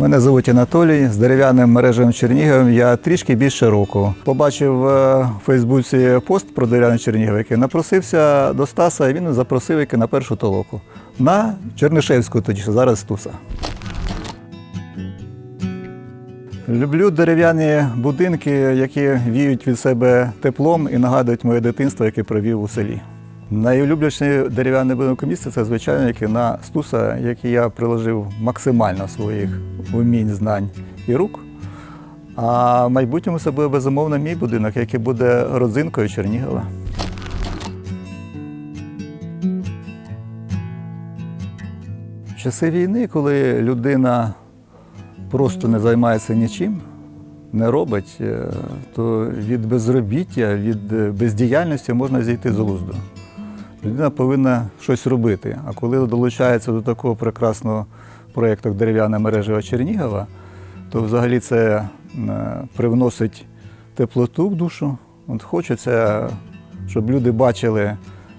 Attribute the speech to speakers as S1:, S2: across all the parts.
S1: Мене звуть Анатолій. З дерев'яним мережем Черніговим я трішки більше року. Побачив е, в Фейсбуці пост про дерев'яний Чернігів, який напросився до Стаса, і він запросив який на першу толоку. На Чернишевську, тоді що зараз Туса. Люблю дерев'яні будинки, які віють від себе теплом і нагадують моє дитинство, яке провів у селі. Найулюбленіший дерев'яний будинок у це, звичайно, який на Стуса, який я приложив максимально своїх умінь, знань і рук. А в майбутньому це буде безумовно мій будинок, який буде родзинкою Чернігова. В часи війни, коли людина просто не займається нічим, не робить, е, то від безробіття, від бездіяльності можна зійти з глузду. Людина повинна щось робити. А коли долучається до такого прекрасного проєкту, як дерев'яна мережа Чернігова, то взагалі це е, привносить теплоту в душу. От хочеться, щоб люди бачили,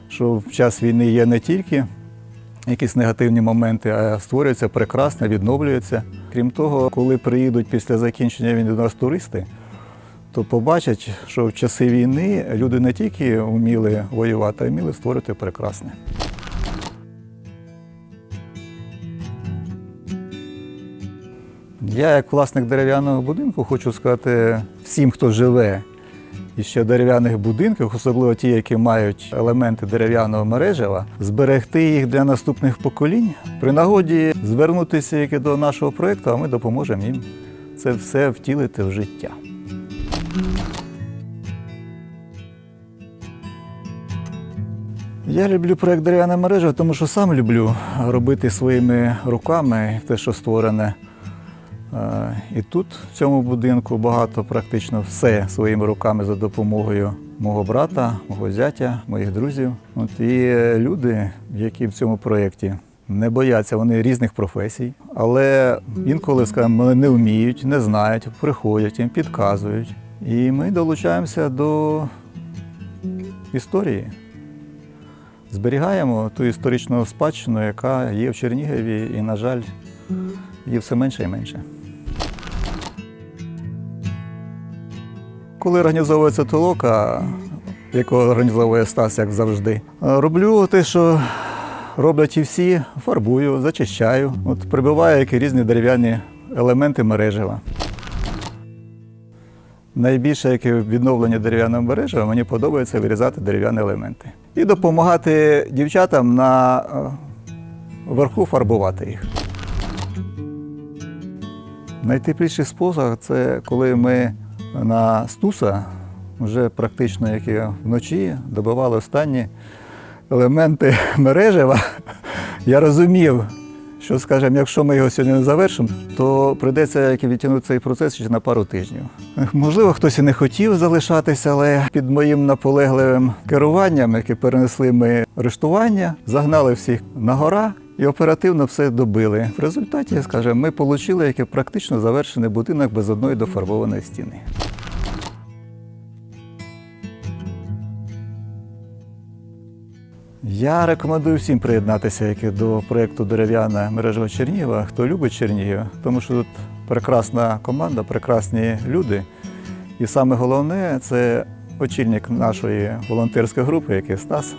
S1: що в час війни є не тільки якісь негативні моменти, а створюється прекрасно, відновлюється. Крім того, коли приїдуть після закінчення війни до нас туристи, то побачать, що в часи війни люди не тільки вміли воювати, а й вміли створити прекрасне. Я, як власник дерев'яного будинку, хочу сказати всім, хто живе і ще в дерев'яних будинках, особливо ті, які мають елементи дерев'яного мережева, зберегти їх для наступних поколінь. При нагоді звернутися як до нашого проєкту, а ми допоможемо їм це все втілити в життя. Я люблю проєкт дерев'яна мережа, тому що сам люблю робити своїми руками те, що створене. Е, І тут, в цьому будинку, багато практично все своїми руками за допомогою мого брата, мого зятя, моїх друзів. От і люди, які в цьому проєкті не бояться, вони різних професій, але інколи, скажімо, не вміють, не знають, приходять, їм підказують. І ми долучаємося до історії. Зберігаємо ту історичну спадщину, яка є в Чернігові, і, на жаль, її все менше і менше. Коли організовується толока, яку організовує Стас, як завжди, роблю те, що роблять і всі, фарбую, зачищаю, от прибиваю які різні дерев'яні елементи мережева. Найбільше яке відновлення дерев'яного мережева, мені подобається вирізати дерев'яні елементи. І допомагати дівчатам на е, верху фарбувати їх. Найтепліший спосіб це коли ми на стуса вже практично як і вночі добивали останні елементи мережева. Я розумів, що, скажімо, якщо ми його сьогодні не завершимо, то прийдеться відтягнути цей процес ще на пару тижнів. Можливо, хтось і не хотів залишатися, але під моїм наполегливим керуванням, яке перенесли ми арештування, загнали всіх на гора і оперативно все добили. В результаті, скажімо, ми отримали практично завершений будинок без одної дофарбованої стіни. Я рекомендую всім приєднатися як і до проєкту Дерев'яна мережа Чернігова, хто любить Чернігів, тому що тут прекрасна команда, прекрасні люди. І саме головне це очільник нашої волонтерської групи, який Стас.